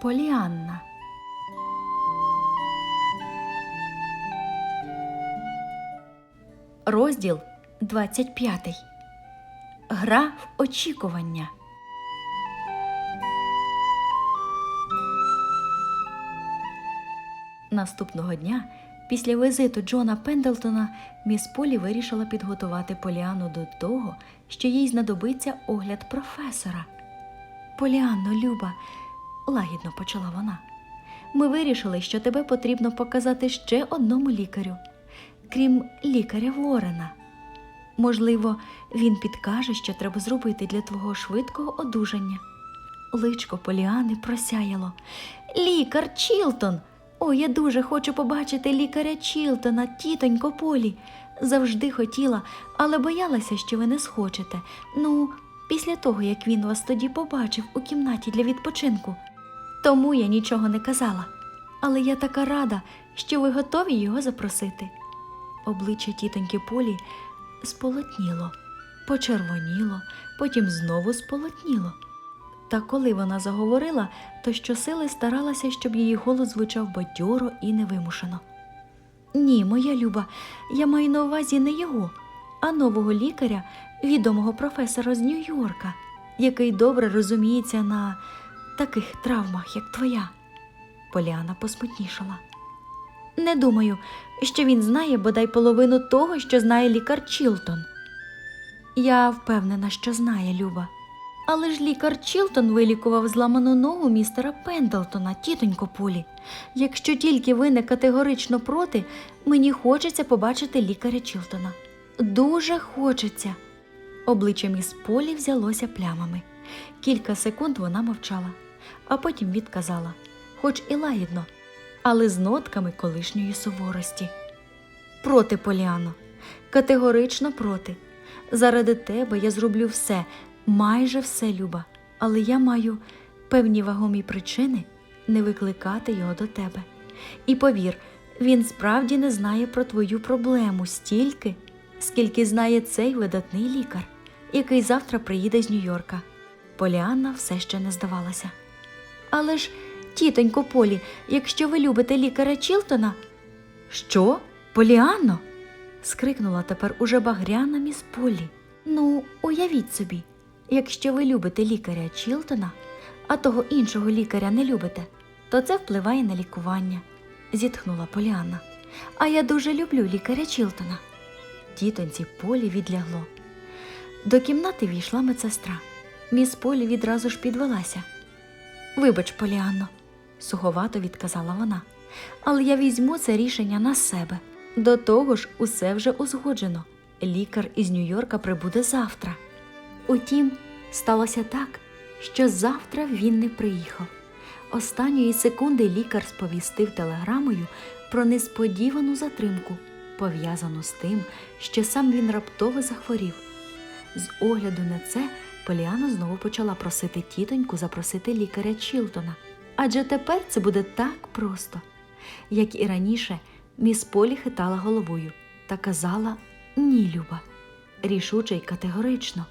Поліанна. Розділ 25. Гра в очікування. Наступного дня, після візиту Джона Пендлтона, міс Полі вирішила підготувати Поліану до того, що їй знадобиться огляд професора. Поліанно, Люба, лагідно почала вона. Ми вирішили, що тебе потрібно показати ще одному лікарю, крім лікаря Ворена. Можливо, він підкаже, що треба зробити для твого швидкого одужання. Личко Поліани просяяло. Лікар Чілтон. О, я дуже хочу побачити лікаря Чілтона, тітонько Полі. Завжди хотіла, але боялася, що ви не схочете. Ну, після того, як він вас тоді побачив у кімнаті для відпочинку. Тому я нічого не казала. Але я така рада, що ви готові його запросити. Обличчя тітоньки Полі сполотніло, почервоніло, потім знову сполотніло. Та коли вона заговорила, то щосили старалася, щоб її голос звучав бадьоро і невимушено. Ні, моя люба, я маю на увазі не його, а нового лікаря, відомого професора з Нью-Йорка, який добре розуміється на таких травмах, як твоя. Поліана посмутнішала. Не думаю, що він знає бодай половину того, що знає лікар Чілтон. Я впевнена, що знає Люба. Але ж лікар Чілтон вилікував зламану ногу містера Пендлтона, тітонько Полі. Якщо тільки ви не категорично проти, мені хочеться побачити лікаря Чілтона. Дуже хочеться. Обличчя міс Полі взялося плямами. Кілька секунд вона мовчала, а потім відказала, хоч і лагідно, але з нотками колишньої суворості. Проти, Поліано, категорично проти. Заради тебе я зроблю все, майже все, Люба, але я маю певні вагомі причини не викликати його до тебе. І повір, він справді не знає про твою проблему стільки, скільки знає цей видатний лікар, який завтра приїде з Нью-Йорка. Поліанна все ще не здавалася. Але ж, тітонько Полі, якщо ви любите лікаря Чілтона. Що? Поліанно? скрикнула тепер уже багряна міс Полі. Ну, уявіть собі, якщо ви любите лікаря Чілтона, а того іншого лікаря не любите, то це впливає на лікування, зітхнула Поліанна. А я дуже люблю лікаря Чілтона. Тітоньці Полі відлягло. До кімнати війшла медсестра. Міс Полі відразу ж підвелася. Вибач, Поліанно, суховато відказала вона. Але я візьму це рішення на себе. До того ж, усе вже узгоджено. Лікар із Нью-Йорка прибуде завтра. Утім, сталося так, що завтра він не приїхав. Останньої секунди лікар сповістив телеграмою про несподівану затримку, пов'язану з тим, що сам він раптово захворів. З огляду на це Поліана знову почала просити тітоньку запросити лікаря Чілтона. Адже тепер це буде так просто. Як і раніше, міс Полі хитала головою та казала ні, Люба, рішуче й категорично.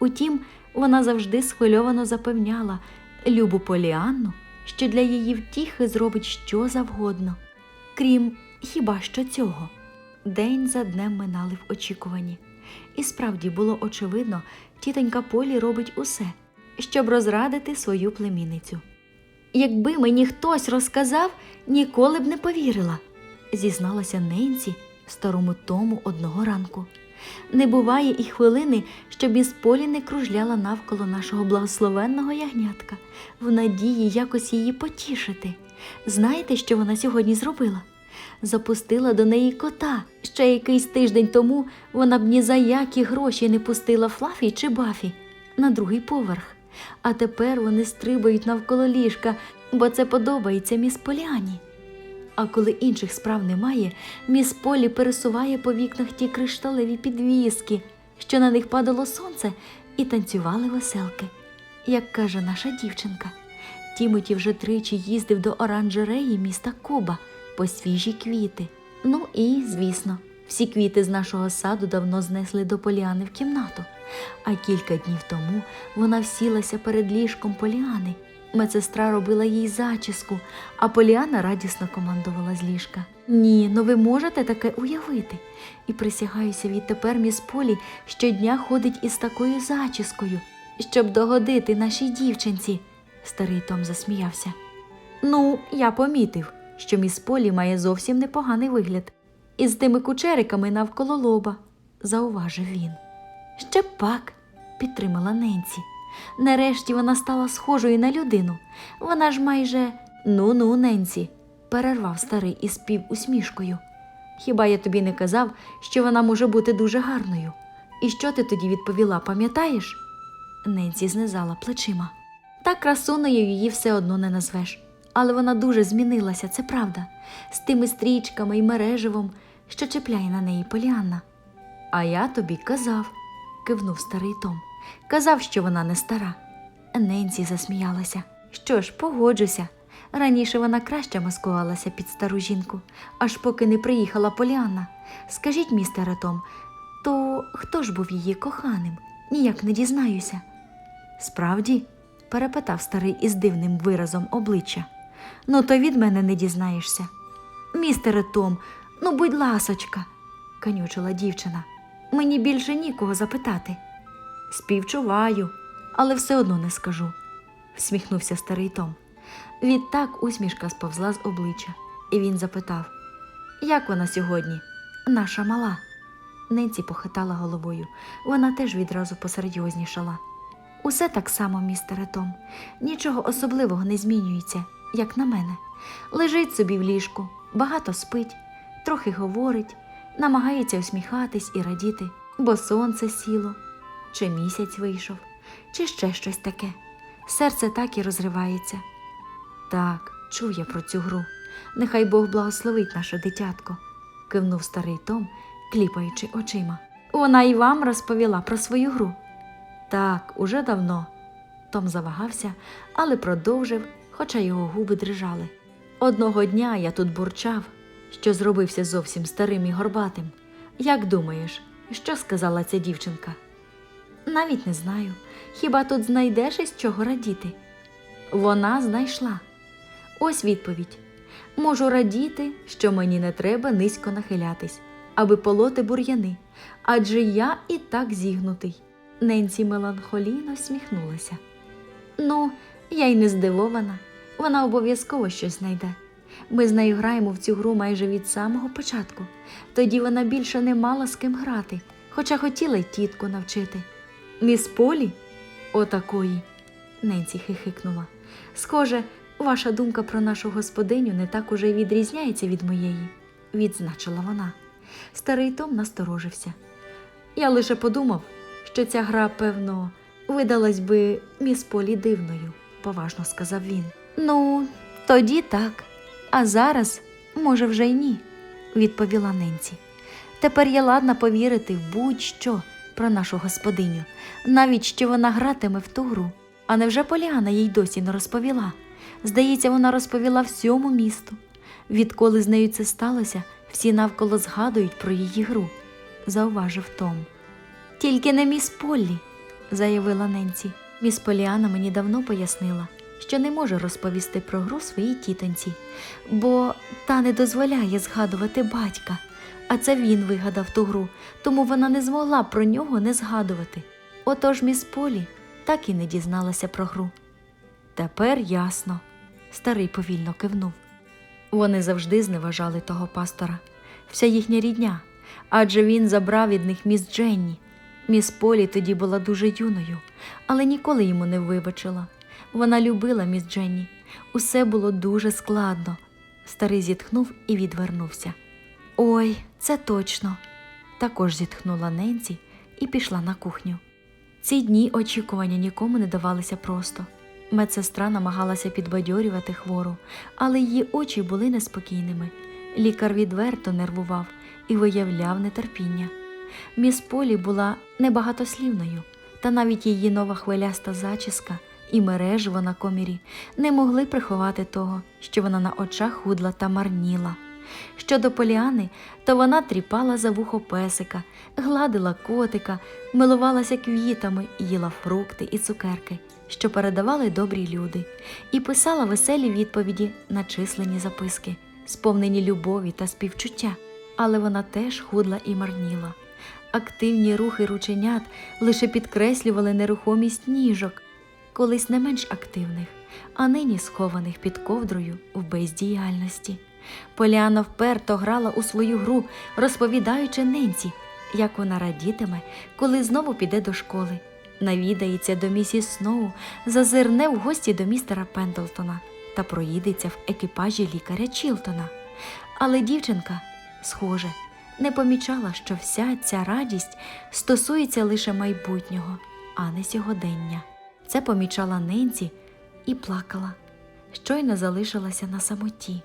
Утім, вона завжди схвильовано запевняла Любу Поліанну, що для її втіхи зробить що завгодно, крім хіба що цього. День за днем минали в очікуванні. І справді було очевидно, тітонька Полі робить усе, щоб розрадити свою племінницю. Якби мені хтось розказав, ніколи б не повірила, зізналася Ненсі старому тому одного ранку. Не буває і хвилини, щоб із полі не кружляла навколо нашого благословенного ягнятка, в надії якось її потішити. Знаєте, що вона сьогодні зробила? Запустила до неї кота. Ще якийсь тиждень тому вона б ні за які гроші не пустила Флафі чи Бафі на другий поверх. А тепер вони стрибають навколо ліжка, бо це подобається міс Поліані. А коли інших справ немає, міс Полі пересуває по вікнах ті кришталеві підвіски, що на них падало сонце, і танцювали веселки. Як каже наша дівчинка, Тімоті вже тричі їздив до оранжереї міста Куба по свіжі квіти. Ну і, звісно, Всі квіти з нашого саду давно знесли до Поліани в кімнату, а кілька днів тому вона всілася перед ліжком Поліани. Медсестра робила їй зачіску, а Поліана радісно командувала з ліжка. Ні, ну ви можете таке уявити. І присягаюся відтепер міс Полі щодня ходить із такою зачіскою, щоб догодити нашій дівчинці. Старий Том засміявся. Ну, я помітив, що міс Полі має зовсім непоганий вигляд. Із тими кучериками навколо лоба, зауважив він. Ще пак, підтримала Ненці. Нарешті вона стала схожою на людину. Вона ж майже. Ну ну, Ненці, перервав старий із півусмішкою. Хіба я тобі не казав, що вона може бути дуже гарною? І що ти тоді відповіла, пам'ятаєш? Ненці знизала плечима. Та красуною її все одно не назвеш. Але вона дуже змінилася, це правда, з тими стрічками і мереживом, що чіпляє на неї Поліанна. А я тобі казав, кивнув старий Том. Казав, що вона не стара. Ненсі засміялася. Що ж, погоджуся. Раніше вона краще маскувалася під стару жінку, аж поки не приїхала Поліанна. Скажіть, містере Том, то хто ж був її коханим? Ніяк не дізнаюся. Справді? перепитав старий із дивним виразом обличчя. Ну, то від мене не дізнаєшся. Містере Том, ну будь ласочка, канючила дівчина. Мені більше нікого запитати. Співчуваю, але все одно не скажу, всміхнувся старий Том. Відтак усмішка сповзла з обличчя, і він запитав: Як вона сьогодні? Наша мала. Ненці похитала головою. Вона теж відразу посерйознішала. Усе так само, містере Том. Нічого особливого не змінюється, як на мене. Лежить собі в ліжку, багато спить, трохи говорить, намагається усміхатись і радіти, бо сонце сіло, чи місяць вийшов, чи ще щось таке. Серце так і розривається. Так, чув я про цю гру. Нехай Бог благословить наше дитятко, кивнув старий Том, кліпаючи очима. Вона і вам розповіла про свою гру. Так, уже давно. Том завагався, але продовжив, хоча його губи дрижали. Одного дня я тут бурчав, що зробився зовсім старим і горбатим. Як думаєш, що сказала ця дівчинка? Навіть не знаю. Хіба тут знайдеш із чого радіти? Вона знайшла. Ось відповідь. Можу радіти, що мені не треба низько нахилятись, аби полоти бур'яни, адже я і так зігнутий. Ненсі меланхолійно всміхнулася. Ну, я й не здивована. Вона обов'язково щось знайде. Ми з нею граємо в цю гру майже від самого початку. Тоді вона більше не мала з ким грати, хоча хотіла й тітку навчити. Міс Полі? Отакої. Ненсі хихикнула. Схоже, ваша думка про нашу господиню не так уже й відрізняється від моєї, відзначила вона. Старий Том насторожився. Я лише подумав, що ця гра, певно, видалась би міс Полі дивною, поважно сказав він. Ну, тоді так. А зараз, може, вже й ні, відповіла Ненці. Тепер я ладна повірити в будь-що про нашу господиню, навіть що вона гратиме в ту гру. А невже Поліана їй досі не розповіла? Здається, вона розповіла всьому місту. Відколи з нею це сталося, всі навколо згадують про її гру, зауважив Том. Тільки не міс Поллі, заявила Ненці. Міс Поліана мені давно пояснила, що не може розповісти про гру своїй тітоньці, бо та не дозволяє згадувати батька, а це він вигадав ту гру, тому вона не змогла про нього не згадувати. Отож міс Полі так і не дізналася про гру. Тепер ясно, старий повільно кивнув. Вони завжди зневажали того пастора, вся їхня рідня, адже він забрав від них міс Дженні. Міс Полі тоді була дуже юною, але ніколи йому не вибачила. Вона любила міс Дженні. Усе було дуже складно. Старий зітхнув і відвернувся. Ой, це точно. Також зітхнула Ненці і пішла на кухню. Ці дні очікування нікому не давалися просто. Медсестра намагалася підбадьорювати хвору, але її очі були неспокійними. Лікар відверто нервував і виявляв нетерпіння. Міс Полі була небагатослівною, та навіть її нова хвиляста зачіска і мережево на комірі не могли приховати того, що вона на очах худла та марніла. Щодо Поліани, то вона тріпала за вухо песика, гладила котика, милувалася квітами, їла фрукти і цукерки, що передавали добрі люди, і писала веселі відповіді на численні записки, сповнені любові та співчуття. Але вона теж худла і марніла. Активні рухи рученят лише підкреслювали нерухомість ніжок, колись не менш активних, а нині схованих під ковдрою в бездіяльності. Поліана вперто грала у свою гру, розповідаючи ненці, як вона радітиме, коли знову піде до школи, навідається до місіс Сноу, зазирне в гості до містера Пендлтона та проїдеться в екіпажі лікаря Чілтона. Але дівчинка, схоже, не помічала, що вся ця радість стосується лише майбутнього, а не сьогодення. Це помічала Ненці і плакала, щойно залишилася на самоті.